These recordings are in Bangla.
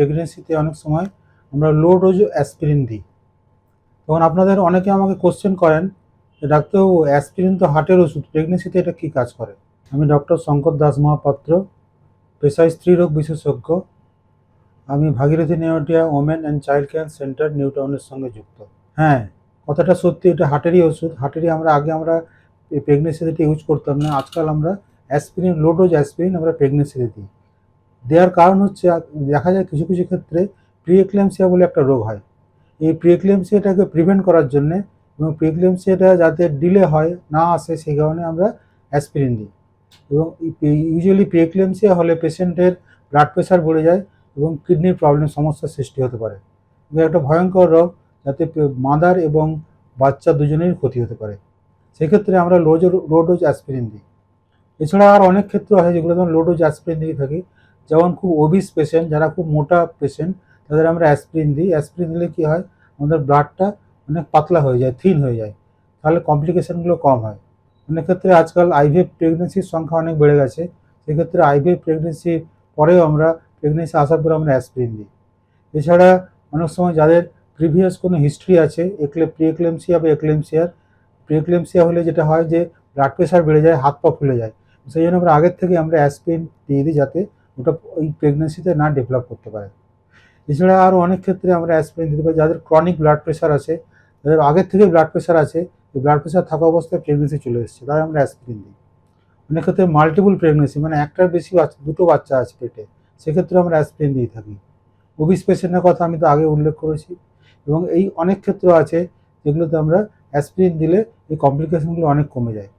প্রেগনেন্সিতে অনেক সময় আমরা লো ডোজ অ্যাসপিরিন দিই। তখন আপনাদের অনেকে আমাকে কোশ্চেন করেন যে, ডাক্তারবাবু অ্যাসপিরিন তো হার্টের ওষুধ প্রেগনেন্সিতে এটা কী কাজ করে? আমি ডক্টর শঙ্কর দাস মহাপাত্র পেশায় স্ত্রীরোগ বিশেষজ্ঞ। আমি Bhagirathi Neotia women and child care centre new টাউনের সঙ্গে যুক্ত। হ্যাঁ কথাটা সত্যি, এটা হার্টেরই ওষুধ। হার্টেরই আমরা, আগে আমরা প্রেগনেন্সিতে ইউজ করতাম না। আজকাল আমরা অ্যাসপিরিন লো ডোজ অ্যাসপিরিন আমরা প্রেগনেন্সিতে দিই। দেওয়ার কারণ হচ্ছে, দেখা যায় কিছু কিছু ক্ষেত্রে প্রিএক্লেমসিয়া বলে একটা রোগ হয়। এই প্রিএক্লেমসিয়াটাকে প্রিভেন্ট করার জন্যে এবং প্রিএক্লেমসিয়াটা যাতে ডিলে হয়, না আসে, সেই কারণে আমরা অ্যাসপিরিন দিই। এবং ইউজুয়ালি প্রিএক্লেমসিয়া হলে পেশেন্টের ব্লাড প্রেশার বেড়ে যায় এবং কিডনির প্রবলেম সমস্যার সৃষ্টি হতে পারে। একটা ভয়ঙ্কর রোগ, যাতে মাদার এবং বাচ্চা দুজনের ক্ষতি হতে পারে। সেক্ষেত্রে আমরা লোজ লো ডোজ অ্যাসপিরিন দিই। এছাড়া আর অনেক ক্ষেত্র আছে যেগুলো আমরা লো ডোজ অ্যাসপিরিন দিয়ে থাকি। যেমন খুব ওবিস পেশেন্ট যারা খুব মোটা পেশেন্ট তাদের আমরা অ্যাসপিরিন দিই। অ্যাসপিরিন দিলে কী হয়? আমাদের ব্লাডটা অনেক পাতলা হয়ে যায় থিন হয়ে যায়। তাহলে কমপ্লিকেশনগুলো কম হয়। অনেক ক্ষেত্রে আজকাল আইভিএফ প্রেগনেন্সির সংখ্যা অনেক বেড়ে গেছে। সেক্ষেত্রে আইভিএফ প্রেগনেন্সি পরেও আমরা প্রেগনেন্সি আসার পরে আমরা অ্যাসপিরিন দিই। এছাড়া অনেক সময় যাদের প্রিভিয়াস কোনো হিস্ট্রি আছে একলে প্রিএক্লেমসিয়া বা এক্লেমসিয়ার প্রিএক্লেমসিয়া হলে যেটা হয় যে ব্লাড প্রেশার বেড়ে যায়, হাত পা ফুলে যায়। সেই জন্য আমরা আগের থেকে আমরা অ্যাসপিরিন দিয়ে দিই যাতে ওটা ওই প্রেগনেন্সিতে না ডেভেলপ করতে পারে। এছাড়া আরও অনেক ক্ষেত্রে আমরা অ্যাসপিরিন দিতে পারি, যাদের ক্রনিক ব্লাড প্রেশার আছে, যাদের আগের থেকে ব্লাড প্রেশার আছে ব্লাড প্রেশার থাকা অবস্থায় প্রেগনেন্সি চলে এসেছে, তাই আমরা অ্যাসপিরিন দিই। অনেক ক্ষেত্রে মাল্টিপল প্রেগনেন্সি মানে একটার বেশি বাচ্চা, দুটো বাচ্চা আছে পেটে সেক্ষেত্রে আমরা অ্যাসপিরিন দিয়ে থাকি। ওবিস পেশেন্টের কথা আমি তো আগে উল্লেখ করেছি, এবং এই অনেক ক্ষেত্র আছে যেগুলোতে আমরা অ্যাসপিরিন দিলে এই কমপ্লিকেশনগুলো অনেক কমে যায়।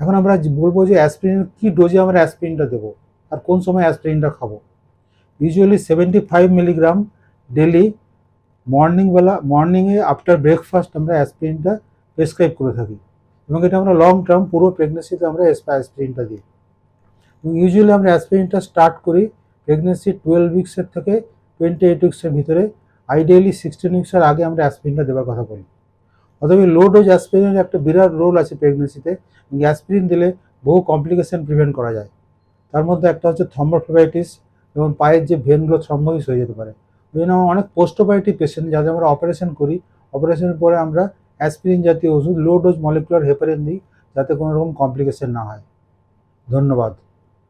এখন আমরা বলব যে অ্যাসপিরিন কী ডোজে আমরা অ্যাসপিরিনটা দেবো? আর কোন সময় অ্যাসপিরিনটা খাব? Usually seventy five milligram daily মর্নিংবেলা মর্নিংয়ে আফটার ব্রেকফাস্ট আমরা অ্যাসপিরিনটা প্রেসক্রাইব করে থাকি। এবং এটা আমরা লং টার্ম পুরো প্রেগনেন্সিতে আমরা অ্যাসপিরিনটা দিই। এবং ইউজুয়ালি আমরা অ্যাসপিরিনটা স্টার্ট করি প্রেগনেন্সি টুয়েলভ উইক্সের থেকে টোয়েন্টি এইট উইক্সের ভিতরে। আইডিয়ালি সিক্সটিন উইক্সের আগে আমরা অ্যাসপিরিনটা দেওয়ার কথা বলি। অথবা লো ডোজ অ্যাসপিরিনের একটা বিরাট রোল আছে প্রেগনেন্সিতে অ্যাসপিরিন দিলে বহু কমপ্লিকেশন প্রিভেন্ট করা যায়। তার মধ্যে একটা হচ্ছে থম্বোফেবাইটিস এবং পায়ের যে ভেনগুলো থ্রম্বোসিস হয়ে যেতে পারে। ওই জন্য অনেক পোস্টোবায়োটিক পেশেন্ট যাদের আমরা অপারেশন করি অপারেশনের পরে আমরা অ্যাসপিরিন জাতীয় ওষুধ লো ডোজ মলিকুলার হেপারেন দিই, যাতে কোনো রকম কমপ্লিকেশন না হয়। ধন্যবাদ।